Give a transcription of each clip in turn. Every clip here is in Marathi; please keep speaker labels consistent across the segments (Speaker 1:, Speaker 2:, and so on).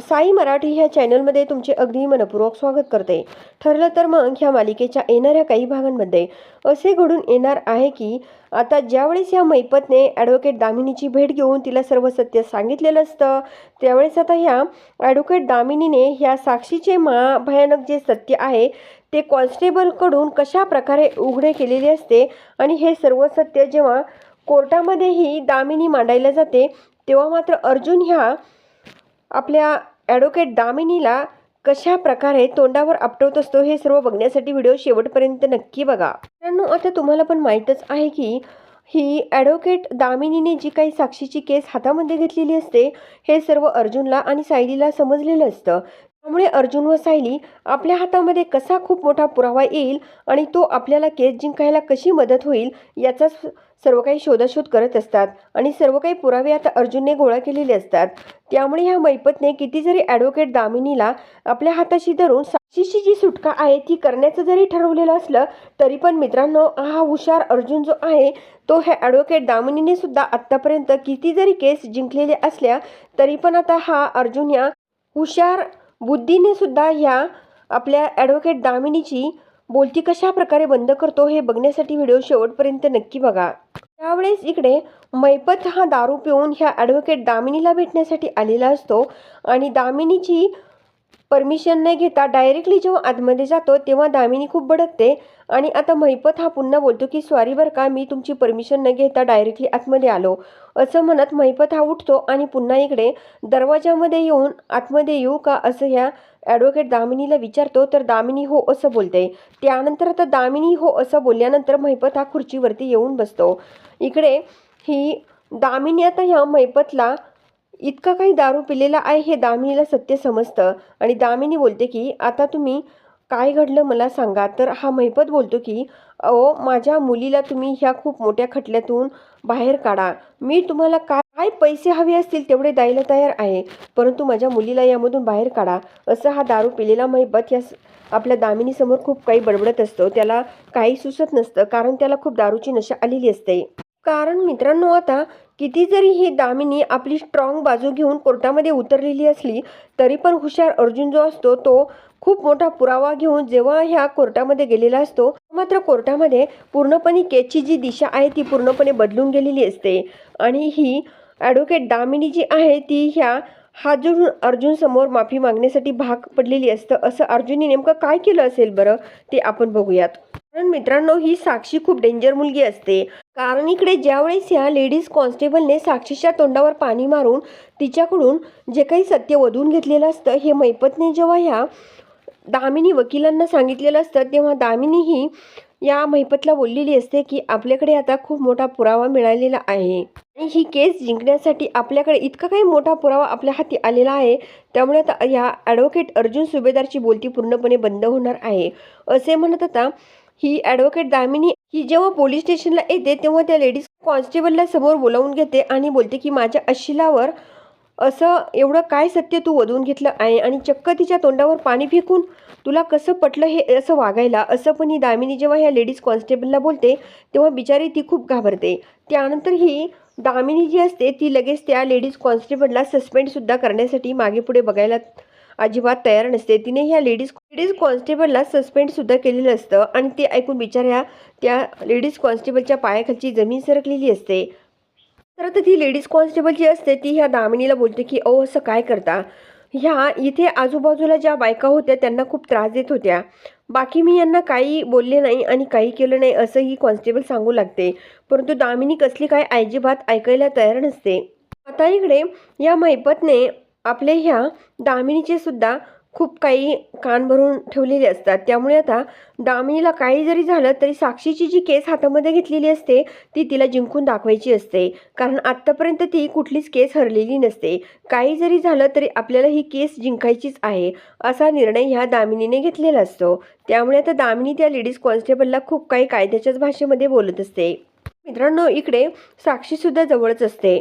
Speaker 1: साई मराठी ह्या चॅनलमध्ये तुमचे अगदी मनपूर्वक स्वागत करते. ठरलं तर मग ह्या मालिकेच्या येणाऱ्या काही भागांमध्ये असे घडून येणार आहे की आता ज्यावेळेस ह्या मैपतने ॲडव्होकेट दामिनीची भेट घेऊन तिला सर्व सत्य सांगितलेलं असतं त्यावेळेस आता ह्या ॲडव्होकेट दामिनीने ह्या साक्षीचे मा भयानक जे सत्य आहे ते कॉन्स्टेबलकडून कशा प्रकारे उघडे केलेले असते आणि हे सर्व सत्य जेव्हा कोर्टामध्येही दामिनी मांडायला जाते तेव्हा मात्र अर्जुन ह्या आपल्या ॲडव्होकेट दामिनीला कशा प्रकारे तोंडावर आपटवत असतो हे सर्व बघण्यासाठी व्हिडिओ शेवटपर्यंत नक्की बघा. मित्रांनो आता तुम्हाला पण माहीतच आहे की ही ॲडव्होकेट दामिनीने जी काही साक्षीची केस हातामध्ये घेतलेली असते हे सर्व अर्जुनला आणि सायलीला समजलेलं असतं. त्यामुळे अर्जुन व सायली आपल्या हातामध्ये कसा खूप मोठा पुरावा येईल आणि तो आपल्याला केस जिंकायला कशी मदत होईल याचा सर्व काही शोधाशोध करत असतात आणि सर्व काही पुरावे आता अर्जुनने गोळा केलेले असतात. त्यामुळे ह्या मैपतने किती जरी ॲडव्होकेट दामिनीला आपल्या हाताशी धरून साक्षीची जी सुटका आहे ती करण्याचं जरी ठरवलेलं असलं तरी पण मित्रांनो हा हुशार अर्जुन जो आहे तो ह्या ॲडव्होकेट दामिनीने सुद्धा आत्तापर्यंत किती जरी केस जिंकलेले असल्या तरी पण आता हा अर्जुन या हुशार बुद्धीने सुद्धा ह्या आपल्या ॲडव्होकेट दामिनीची बोलती कशा प्रकारे बंद करतो हे बघण्यासाठी व्हिडिओ शेवटपर्यंत नक्की बघा. त्यावेळेस इकडे मैपत हा दारू पिऊन ह्या ॲडव्होकेट दामिनीला भेटण्यासाठी आलेला असतो आणि दामिनीची परमिशन न घेता डायरेक्टली जेव्हा आतमध्ये जातो तेव्हा दामिनी खूप भडकते. आणि आता महिपत हा पुन्हा बोलतो की सॉरी बरं का मी तुमची परमिशन न घेता डायरेक्टली आतमध्ये आलो. असं म्हणत महिपत हा उठतो आणि पुन्हा इकडे दरवाजामध्ये येऊन आतमध्ये येऊ का असं ह्या ॲडव्होकेट दामिनीला विचारतो. तर दामिनी हो असं बोलते. त्यानंतर आता दामिनी हो असं बोलल्यानंतर महिपत हा खुर्चीवरती येऊन बसतो. इकडे ही दामिनी आता ह्या महिपतला इतका काही दारू पिलेला आहे हे दामिनीला सत्य समजतं. आणि दामिनी बोलते की आता तुम्ही काय घडलं मला सांगा. तर हा महिपत बोलतो की अहो माझ्या मुलीला तुम्ही ह्या खूप मोठ्या खटल्यातून बाहेर काढा. मी तुम्हाला काय काय पैसे हवे असतील तेवढे द्यायला तयार आहे. परंतु माझ्या मुलीला यामधून बाहेर काढा. असं हा दारू पिलेला महिपत या आपल्या दामिनीसमोर खूप काही बडबडत असतो. त्याला काही सुचत नसतं कारण त्याला खूप दारूची नशा आलेली असते. कारण मित्रांनो आता किती जरी ही दामिनी आपली स्ट्रॉंग बाजू घेऊन कोर्टामध्ये उतरलेली असली तरी पण हुशार अर्जुन जो असतो तो खूप मोठा पुरावा घेऊन जेव्हा ह्या कोर्टामध्ये गेलेला असतो मात्र कोर्टामध्ये पूर्णपणे केसची जी दिशा आहे ती पूर्णपणे बदलून गेलेली असते. आणि ही ॲडव्होकेट दामिनी जी आहे ती ह्या हात जोडून अर्जुन समोर माफी मागण्यासाठी भाग पडलेली असतं. असं अर्जुनने नेमकं काय केलं असेल बरं ते आपण बघूयात. कारण मित्रांनो ही साक्षी खूप डेंजर मुलगी असते. कारण इकडे ज्यावेळेस ह्या लेडीज कॉन्स्टेबलने साक्षीच्या तोंडावर पाणी मारून तिच्याकडून जे काही सत्य वधून घेतलेलं असतं हे मैपतने जेव्हा ह्या दामिनी वकिलांना सांगितलेलं असतं तेव्हा दामिनी ही या महिपतला बोललेली असते की आपल्याकडे आता खूप मोठा पुरावा मिळालेला आहे. आणि ही केस जिंकण्यासाठी आपल्याकडे इतका काही मोठा पुरावा आपल्या हाती आलेला आहे त्यामुळे आता या ॲडव्होकेट अर्जुन सुभेदारची बोलती पूर्णपणे बंद होणार आहे. असे म्हणत आता ही ॲडव्होकेट दामिनी ही जेव्हा पोलीस स्टेशनला येते तेव्हा त्या लेडीज कॉन्स्टेबलला समोर बोलावून घेते आणि बोलते की माझ्या अशिलावर असं एवढं काय सत्य तू वधून घेतलं आहे आणि चक्क तिच्या तोंडावर पाणी फेकून तुला कसं पटलं हे असं वागायला? असं पण ही दामिनी जेव्हा ह्या लेडीज कॉन्स्टेबलला बोलते तेव्हा बिचारी ती खूप घाबरते. त्यानंतर ही दामिनी जी असते ती लगेच त्या लेडीज कॉन्स्टेबलला सस्पेंडसुद्धा करण्यासाठी मागे पुढे बघायला अजिबात तयार नसते. तिने ह्या लेडीज लेडीज कॉन्स्टेबलला सस्पेंडसुद्धा केलेलं असतं आणि ते ऐकून बिचाऱ्या त्या लेडीज कॉन्स्टेबलच्या पायाखालची जमीन सरकलेली असते. तर ती लेडीज कॉन्स्टेबल जी असते ती ह्या दामिनीला बोलते की अहो असं काय करता? ह्या इथे आजूबाजूला ज्या बायका होत्या त्यांना खूप त्रास देत होत्या. बाकी मी यांना काही बोलले नाही आणि काही केलं नाही असं ही कॉन्स्टेबल सांगू लागते. परंतु दामिनी कसली काय अजिबात ऐकायला तयार नसते. आता इकडे या महिपतने आपले ह्या दामिनीचे सुद्धा खूप काही कान भरून ठेवलेले असतात. त्यामुळे आता दामिनीला काही जरी झालं तरी साक्षीची जी केस हातामध्ये घेतलेली असते ती तिला जिंकून दाखवायची असते. कारण आत्तापर्यंत ती कुठलीच केस हरलेली नसते. काही जरी झालं तरी आपल्याला ही केस जिंकायचीच आहे असा निर्णय ह्या दामिनीने घेतलेला असतो. त्यामुळे आता दामिनी त्या लेडीज कॉन्स्टेबलला खूप काही कायद्याच्याच भाषेमध्ये बोलत असते. मित्रांनो इकडे साक्षीसुद्धा जवळच असते.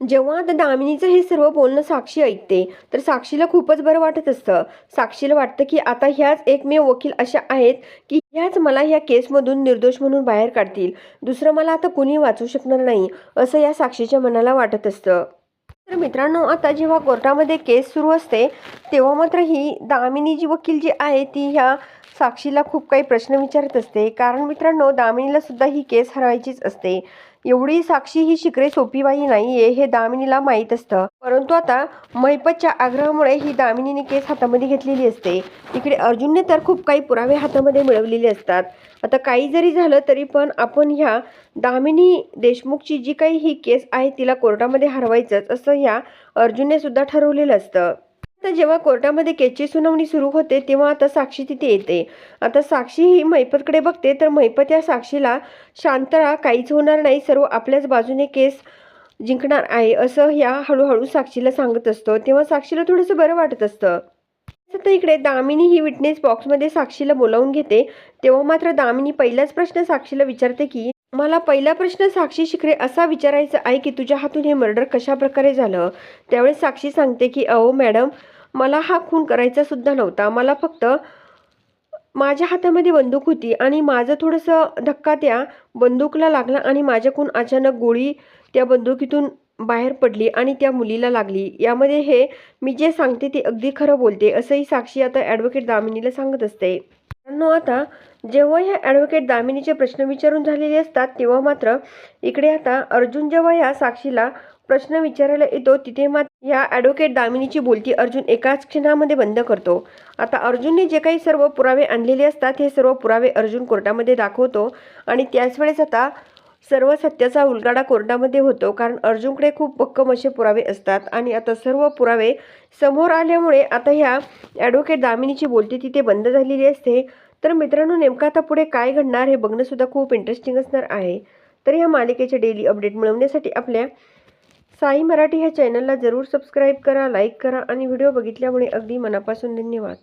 Speaker 1: जेव्हा आता दामिनीचं हे सर्व बोलणं साक्षी ऐकते तर साक्षीला खूपच बरं वाटत असतं. साक्षीला वाटतं की आता ह्याच एकमेव वकील अशा आहेत की ह्याच मला ह्या केसमधून निर्दोष म्हणून बाहेर काढतील. दुसरं मला आता कुणी वाचू शकणार नाही असं या साक्षीच्या मनाला वाटत असतं. तर मित्रांनो आता जेव्हा कोर्टामध्ये केस सुरू असते तेव्हा मात्र ही दामिनी जी वकील जी आहे ती ह्या साक्षीला खूप काही प्रश्न विचारत असते. कारण मित्रांनो दामिनीला सुद्धा ही केस हरवायचीच असते. एवढी साक्षी ही शिकरे सोपी नाहीये हे दामिनीला माहीत असतं. परंतु आता महिपतच्या आग्रहामुळे ही दामिनीने केस हातामध्ये घेतलेली असते. इकडे अर्जुनने तर खूप काही पुरावे हातामध्ये मिळवलेले असतात. आता काही जरी झालं तरी पण आपण ह्या दामिनी देशमुखची जी काही ही केस आहे तिला कोर्टामध्ये हरवायचंच असं ह्या अर्जुनने सुद्धा ठरवलेलं असतं. आता जेव्हा कोर्टामध्ये केसची सुनावणी सुरू होते तेव्हा आता साक्षी तिथे येते. आता साक्षी ही मैपतकडे बघते तर मैपत या साक्षीला शांतळा काहीच होणार नाही. सर्व आपल्याच बाजूने केस जिंकणार आहे असं ह्या हळूहळू साक्षीला सांगत असतो. तेव्हा साक्षीला थोडंसं बरं वाटत असतं. आता इकडे दामिनी ही विटनेस बॉक्समध्ये साक्षीला बोलावून घेते. तेव्हा मात्र दामिनी पहिलाच प्रश्न साक्षीला विचारते की मला पहिला प्रश्न साक्षी शिखरे असा विचारायचा आहे की तुझ्या हातून हे मर्डर कशा प्रकारे झालं? त्यावेळेस साक्षी सांगते की अहो मॅडम मला हा खून करायचा सुद्धा नव्हता. मला फक्त माझ्या हातामध्ये बंदूक होती आणि माझं थोडंसं धक्का त्या बंदूकला लागला आणि माझ्याकून अचानक गोळी त्या बंदुकीतून बाहेर पडली आणि त्या मुलीला लागली. यामध्ये हे मी जे सांगते ते अगदी खरं बोलते असंही साक्षी आता ॲडव्होकेट दामिनीला सांगत असते. नो आता जेव्हा ह्या ॲडव्होकेट दामिनीचे प्रश्न विचारून झालेले असतात तेव्हा मात्र इकडे आता अर्जुन जेव्हा ह्या साक्षीला प्रश्न विचारायला येतो तिथे मात्र ह्या ॲडव्होकेट दामिनीची बोलती अर्जुन एकाच क्षणामध्ये बंद करतो. आता अर्जुनने जे काही सर्व पुरावे आणलेले असतात हे सर्व पुरावे अर्जुन कोर्टामध्ये दाखवतो आणि त्याच वेळेस आता सर्व सत्याचा उलगाडा कोर्टामध्ये होतो कारण अर्जुनकडे खूप भक्कम असे पुरावे असतात. आणि आता सर्व पुरावे समोर आल्यामुळे आता ह्या ॲडव्होकेट दामिनीची बोलती तिथे बंद झालेली असते. तर मित्रांनो नेमकं आता पुढे काय घडणार हे बघणंसुद्धा खूप इंटरेस्टिंग असणार आहे. तर ह्या मालिकेचे डेली अपडेट मिळवण्यासाठी आपल्या साई मराठी ह्या चॅनलला जरूर सबस्क्राईब करा लाईक करा आणि व्हिडिओ बघितल्यामुळे अगदी मनापासून धन्यवाद.